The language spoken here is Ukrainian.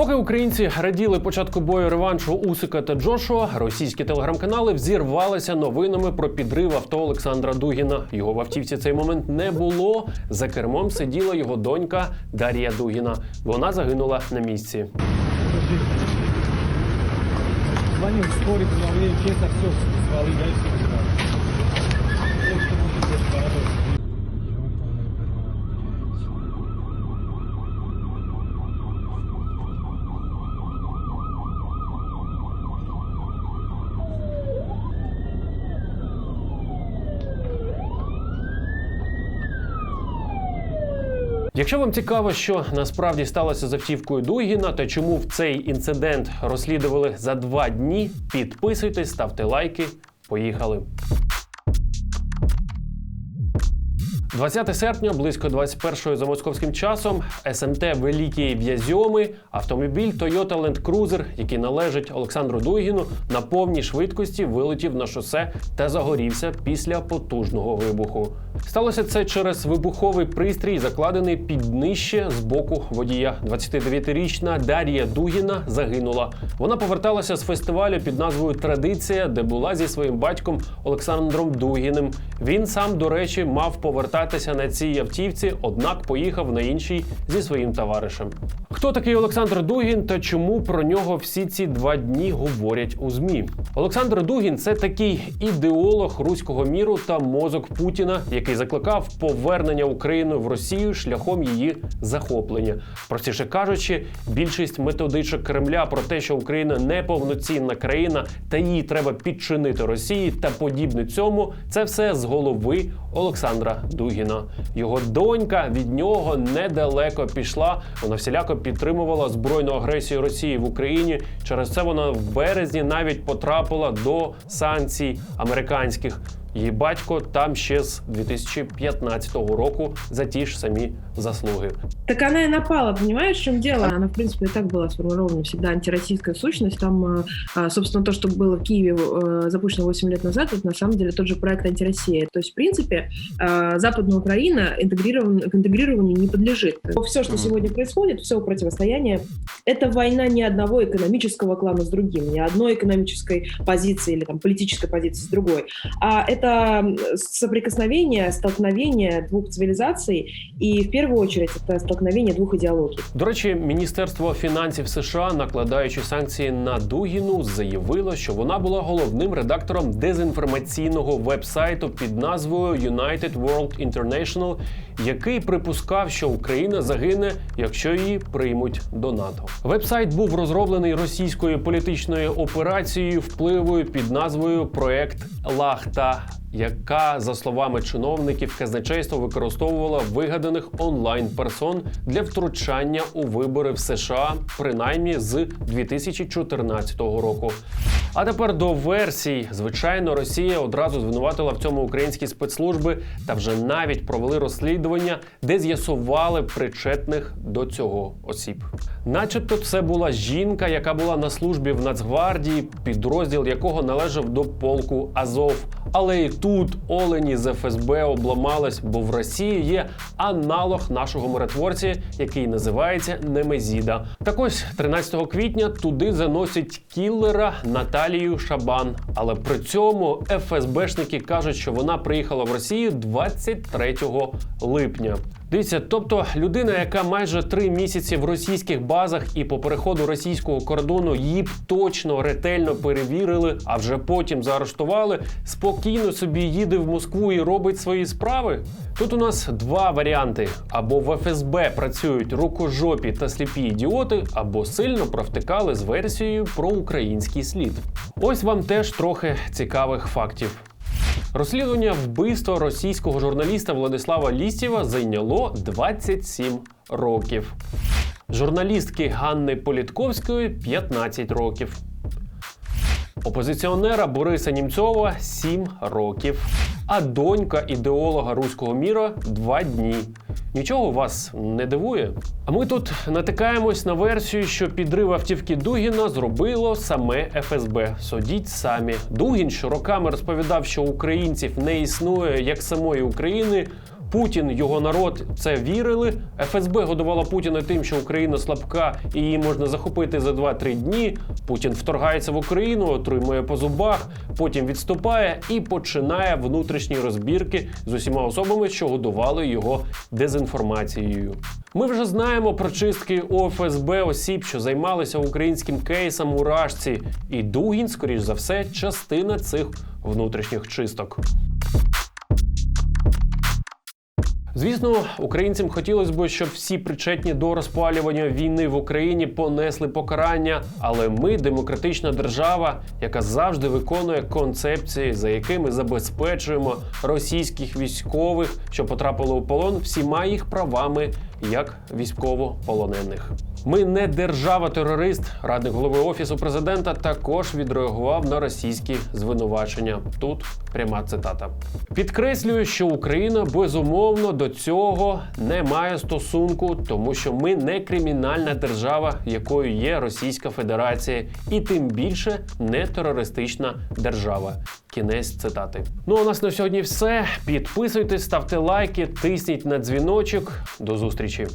Поки українці раділи початку бою реваншу Усика та Джошуа, російські телеграм-канали взірвалися новинами про підрив авто Олександра Дугіна. Його в автівці цей момент не було. За кермом сиділа його донька Дар'я Дугіна. Вона загинула на місці. Звонил позвонили, все, стволы, Якщо вам цікаво, що насправді сталося з автівкою Дугіна та чому в цей інцидент розслідували за два дні, підписуйтесь, ставте лайки. Поїхали. 20 серпня, близько 21-ї за московським часом, СМТ Великі В'язьоми, автомобіль Toyota Land Cruiser, який належить Олександру Дугіну, на повній швидкості вилетів на шосе та загорівся після потужного вибуху. Сталося це через вибуховий пристрій, закладений під днище з боку водія. 29-річна Дар'я Дугіна загинула. Вона поверталася з фестивалю під назвою Традиція, де була зі своїм батьком Олександром Дугіним. Він сам, до речі, мав повертатися на цій автівці, однак поїхав на іншій зі своїм товаришем. Хто такий Олександр Дугін та чому про нього всі ці два дні говорять у змі? Олександр Дугін це такий ідеолог руського міру та мозок Путіна, який закликав повернення України в Росію шляхом її захоплення. Простіше кажучи, більшість методичок Кремля про те, що Україна не повноцінна країна та її треба підчинити Росії та подібне цьому, це все з голови Олександра Дугіна. Його донька від нього недалеко пішла. Вона всіляко підтримувала збройну агресію Росії в Україні. Через це вона в березні навіть потрапила до санкцій американських. Її батько там ще з 2015 року за ті ж самі заслуги. Так она и напала, понимаешь, в чем дело? Она, в принципе, и так была сформирована всегда антироссийская сущность. Там, э, а, собственно, то, что было в Киеве э, запущено 8 лет назад, это на самом деле тот же проект антироссия. То есть, в принципе, э, Западная Украина интегрирован, к интегрированию не подлежит. Все, что Мгм. сегодня происходит, все противостояние, это война не одного экономического клана с другим, не одной экономической позиции или там, политической позиции с другой, а это м, соприкосновение, столкновение двух цивилизаций и в первую очередь это столкновение двух идеологий. До речі, Міністерство фінансів США, накладаючи санкції на Дугіну, заявило, що вона була головним редактором дезінформаційного вебсайту під назвою United World International, який припускав, що Україна загине, якщо її приймуть до НАТО. Вебсайт був розроблений російською політичною операцією впливою під назвою Проект Лахта. Яка, за словами чиновників, казначейство використовувала вигаданих онлайн-персон для втручання у вибори в США, принаймні з 2014 року. А тепер до версій. Звичайно, Росія одразу звинуватила в цьому українські спецслужби та вже навіть провели розслідування, де з'ясували причетних до цього осіб. Начебто, це була жінка, яка була на службі в Нацгвардії, підрозділ якого належав до полку Азов. Але і тут олені з ФСБ обламались, бо в Росії є аналог нашого миротворця, який називається Немезіда. Так ось 13 квітня туди заносять кіллера Наталію Шабан. Але при цьому ФСБшники кажуть, що вона приїхала в Росію 23 липня. Дивіться, тобто людина, яка майже три місяці в російських базах і по переходу російського кордону її б точно ретельно перевірили, а вже потім заарештували, спокійно собі їде в Москву і робить свої справи. Тут у нас два варіанти: або в ФСБ працюють рукожопі та сліпі ідіоти, або сильно провтикали з версією про український слід. Ось вам теж трохи цікавих фактів. Розслідування вбивства російського журналіста Владислава Лістєва зайняло 27 років. Журналістки Ганни Політковської 15 років. Опозиціонера Бориса Німцова 7 років. А донька ідеолога руського міра 2 дні. Нічого вас не дивує? А ми тут натикаємось на версію, що підрив автівки Дугіна зробило саме ФСБ. Судіть самі. Дугін, що роками розповідав, що українців не існує як самої України. Путін, його народ це вірили. ФСБ годувала Путіна тим, що Україна слабка і її можна захопити за 2-3 дні. Путін вторгається в Україну, отримує по зубах, потім відступає і починає внутрішні розбірки з усіма особами, що годували його дезінформацією. Ми вже знаємо про чистки у ФСБ осіб, що займалися українським кейсом у Рашці, і Дугін, скоріш за все, частина цих внутрішніх чисток. Звісно, українцям хотілося б, щоб всі причетні до розпалювання війни в Україні понесли покарання. Але ми демократична держава, яка завжди виконує концепції, за якими забезпечуємо російських військових, що потрапили у полон, всіма їх правами як військовополонених. Ми не держава-терорист. Радник голови офісу президента також відреагував на російські звинувачення. Тут пряма цитата. Підкреслюю, що Україна безумовно до цього не має стосунку, тому що ми не кримінальна держава, якою є Російська Федерація, і тим більше не терористична держава. Кінець цитати. Ну а у нас на сьогодні все. Підписуйтесь, ставте лайки, тисніть на дзвіночок. До зустрічі.